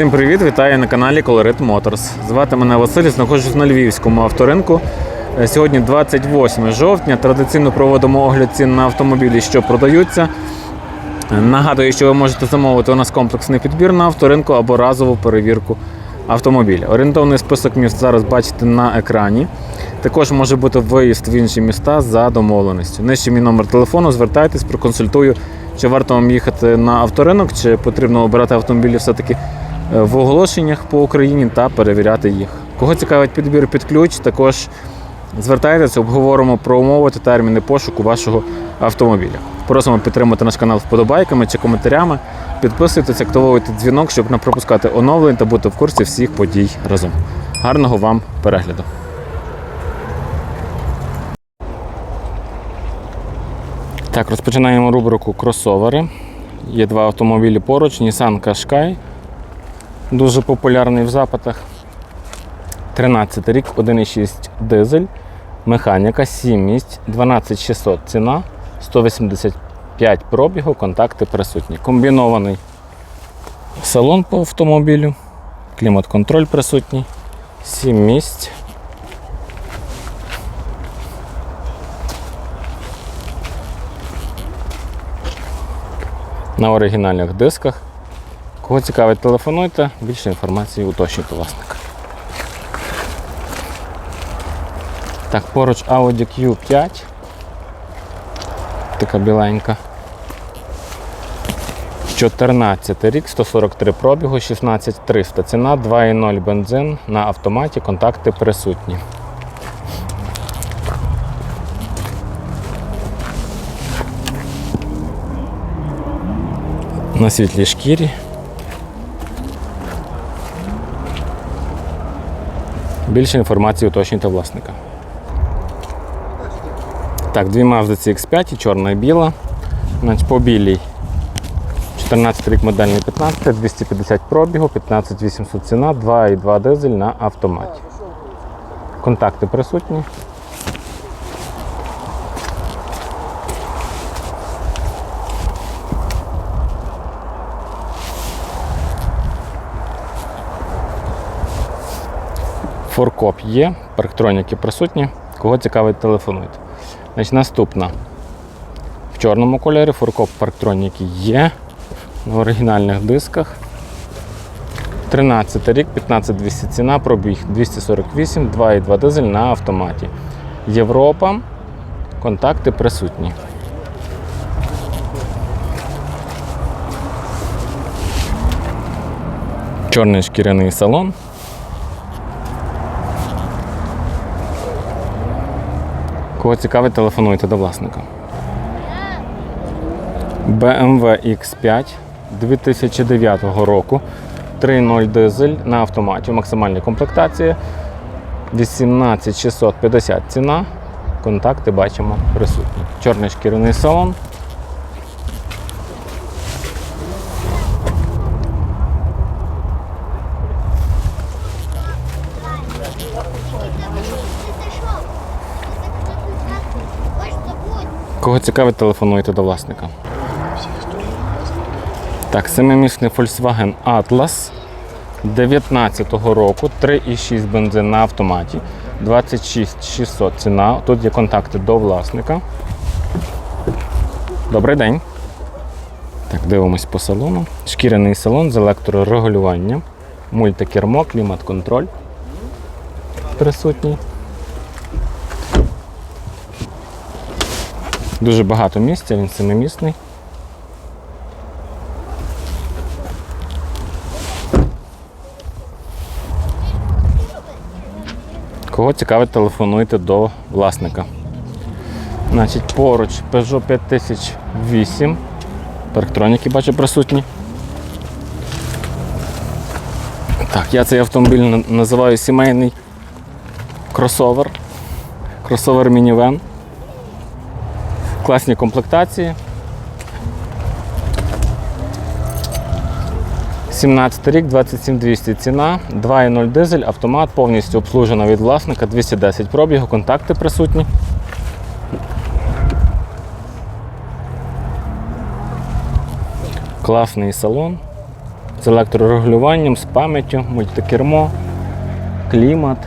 Всім привіт! Вітаю на каналі Colorit Motors. Звати мене Василь, знаходжусь на Львівському авторинку. Е, Сьогодні 28 жовтня. Традиційно проводимо огляд цін на автомобілі, що продаються. Нагадую, що ви можете замовити у нас комплексний підбір на авторинку або разову перевірку автомобіля. Орієнтовний список міст зараз бачите на екрані. Також може бути виїзд в інші міста за домовленістю. Нижче мій номер телефону, звертайтесь, проконсультую, чи варто вам їхати на авторинок, чи потрібно обирати автомобілі все-таки в оголошеннях по Україні та перевіряти їх. Кого цікавить підбір під ключ, також звертайтеся, обговоримо про умови та терміни пошуку вашого автомобіля. Просимо підтримати наш канал вподобайками чи коментарями. Підписуйтесь, активуйте дзвінок, щоб не пропускати оновлень та бути в курсі всіх подій разом. Гарного вам перегляду! Так, розпочинаємо рубрику кросовери. Є два автомобілі поруч, Nissan Qashqai, дуже популярний в запитах. 13 рік, 1,6 дизель, механіка, 7 місць, 12600 ціна, 185 пробігу, контакти присутні. Комбінований салон по автомобілю, клімат-контроль присутній, 7 місць. На оригінальних дисках. Кого цікавить, телефонуйте, більше інформації уточнюйте власника. Так, поруч Audi Q5. Така біленька. 14 рік, 143 пробігу, 16300 ціна, 2,0 бензин на автоматі, контакти присутні. На світлій шкірі. Більше інформації уточнюйте власника. Так, дві Mazda CX5 чорна і біла. Значить, по білій 14 рік модельний 15, 250 пробігу, 15800 ціна, 2,2 дизель на автоматі. Контакти присутні. Форкоп є, парктроніки присутні. Кого цікавить, телефонуйте. Значить, наступна. В чорному кольорі фуркоп парктроніки є на оригінальних дисках. 13 рік, 15200 ціна, пробіг 248, 2,2 дизель на автоматі. Європа. Контакти присутні. Чорний шкіряний салон. Кого цікавить, телефонуйте до власника. BMW X5 2009 року. 3.0 дизель на автоматі. Максимальній комплектації. 18650 ціна. Контакти бачимо присутні. Чорний шкіряний салон. Кого цікавить, телефонуйте до власника. Так, семимісний Volkswagen Atlas 19-го року, 3,6 бензин на автоматі, 26600 ціна. Тут є контакти до власника. Добрий день. Так, дивимось по салону. Шкіряний салон з електрорегулюванням, мультикермо, клімат-контроль присутній. Дуже багато місця, він семимісний. Кого цікавить, телефонуйте до власника. Значить, поруч Peugeot 5008. Парктроніки бачу присутні. Так, я цей автомобіль називаю сімейний кросовер. Кросовер мінівен. Класні комплектації. 17 рік, 27200 ціна, 2,0 дизель, автомат, повністю обслужена від власника, 210 пробігу, контакти присутні. Класний салон. з електрорегулюванням, з пам'яттю, мультикермо, клімат,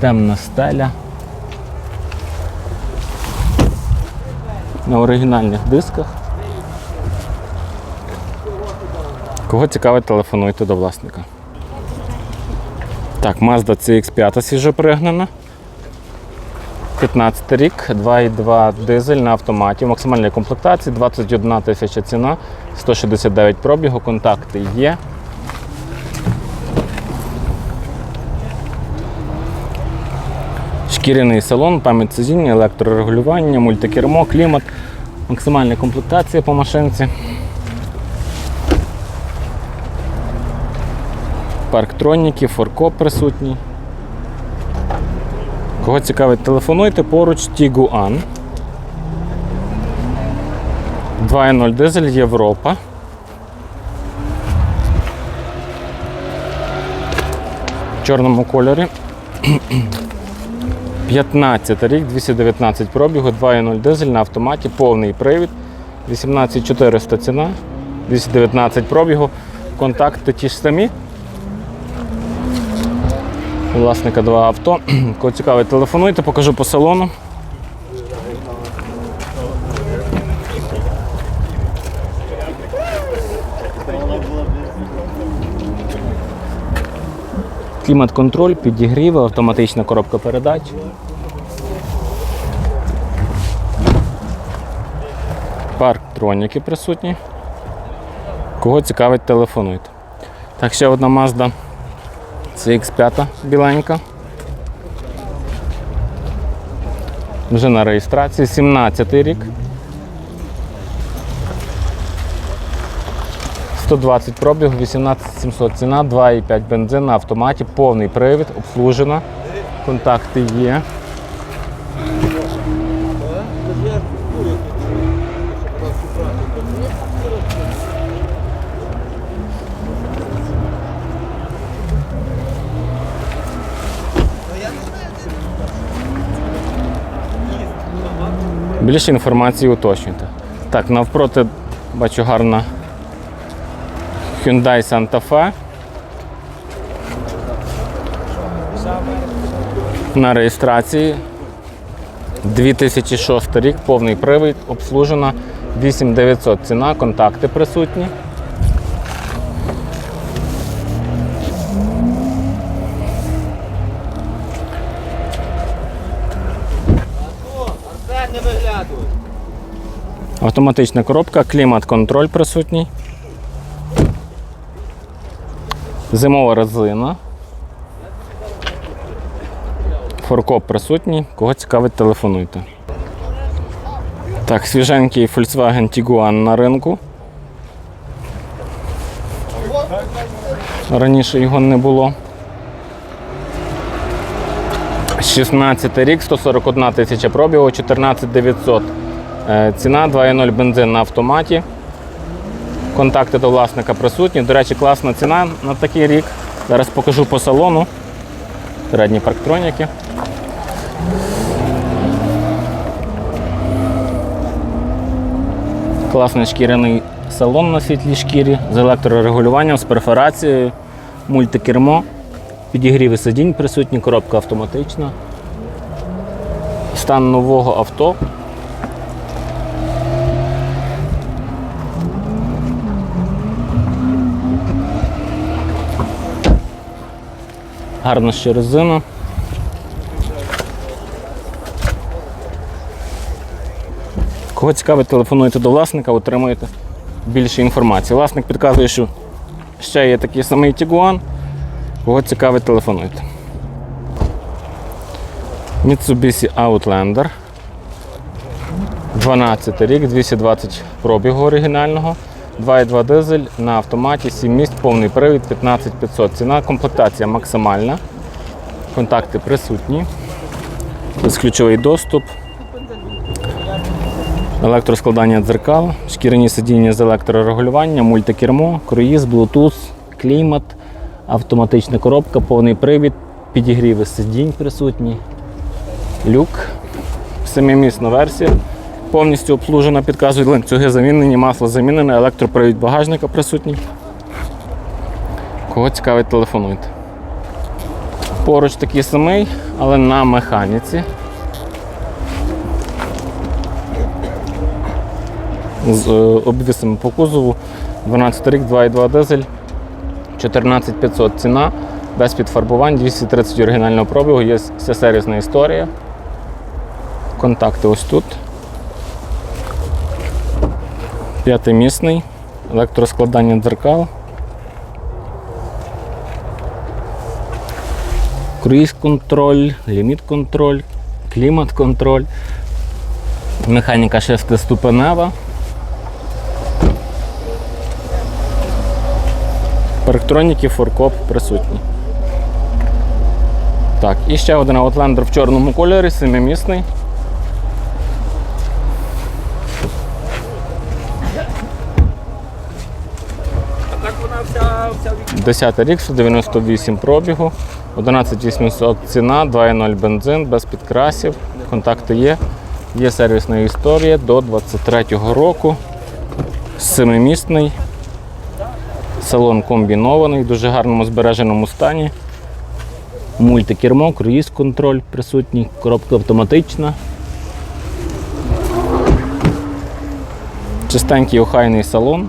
темна стеля. На оригінальних дисках. Кого цікавить, телефонуйте до власника. Так, Mazda CX5 свіжопригнана. 15 рік, 2,2 дизель на автоматі, в максимальній комплектації, 21 тисяча ціна, 169 пробігу, контакти є. Шкіряний салон, пам'ять сидіння, електрорегулювання, мультикермо, клімат, максимальна комплектація по машинці. Парктроніки, форкоп присутній. Кого цікавить, телефонуйте поруч Тігуан. 2.0 дизель Європа. В чорному кольорі. 15 рік, 219 пробігу, 2.0 дизель на автоматі, повний привід. 18400 ціна, 219 пробігу. Контакти ті ж самі. Власника два авто. Кого цікавить, телефонуйте, покажу по салону. Клімат-контроль, підігріви, автоматична коробка передач. Парктроніки присутні. Кого цікавить, телефонуйте. Так, ще одна Mazda CX5 біленька. Вже на реєстрації, 17 рік. 120 пробіг, 18700 ціна, 2,5 бензин на автоматі, повний привід, обслужена. Контакти є. Більше інформації уточнюйте. Так, навпроти бачу гарна Hyundai Santa Fe. На реєстрації 2006 рік, повний привід, обслужена 8900 ціна, контакти присутні. Автоматична коробка, клімат-контроль присутній. Зимова резина. Форкоп присутній. Кого цікавить, телефонуйте. Так, свіженький Volkswagen Tiguan на ринку. Раніше його не було. 16 рік, 141 тисяча пробігу, 14 900 Е, Ціна 2.0 бензин на автоматі. Контакти до власника присутні. До речі, класна ціна на такий рік. Зараз покажу по салону. Передні парктроніки. Класний шкіряний салон на світлій шкірі з електрорегулюванням, з перфорацією, мультикермо, підігріви сидінь присутні, коробка автоматична. Стан нового авто. Гарна ще резина. Кого цікавить, телефонуйте до власника, отримуєте більше інформації. Власник підказує, що ще є такий самий Tiguan. Кого цікавить, телефонуйте. Mitsubishi Outlander. 12 рік, 220 пробігу оригінального. 2,2 дизель на автоматі, 7 місць, повний привід, 15500. Ціна, комплектація максимальна. Контакти присутні. Безключовий доступ. Електроскладання дзеркал, шкіряні сидіння з електрорегулюванням, мультикермо, круїз, Bluetooth, клімат, автоматична коробка, повний привід, підігріви сидінь присутні, люк, семимісна версія, Повністю обслужена, підказують ланцюги замінені, масло замінене, електропривід багажника присутній. Кого цікавить, телефонуйте. Поруч такий самий, але на механіці. З е, обвісами по кузову. 12 рік, 2,2 дизель, 14500 ціна, без підфарбувань, 230 оригінального пробігу, є вся сервісна історія. Контакти ось тут. П'ятимісний, електроскладання дзеркал. Круїз контроль, ліміт контроль, клімат контроль, механіка шестиступенева. Парктроніки, форкоп присутні. Так, і ще один Outlander в чорному кольорі, семимісний. Так вона вся, вся від 10 рік, 198 пробігу, 11800 ціна, 2.0 бензин, без підкрасів, контакти є. Є сервісна історія до 23-го року. Семимісний. Салон комбінований, в дуже гарному збереженому стані. Мультикермо, круїз контроль присутній, коробка автоматична. Чистенький охайний салон.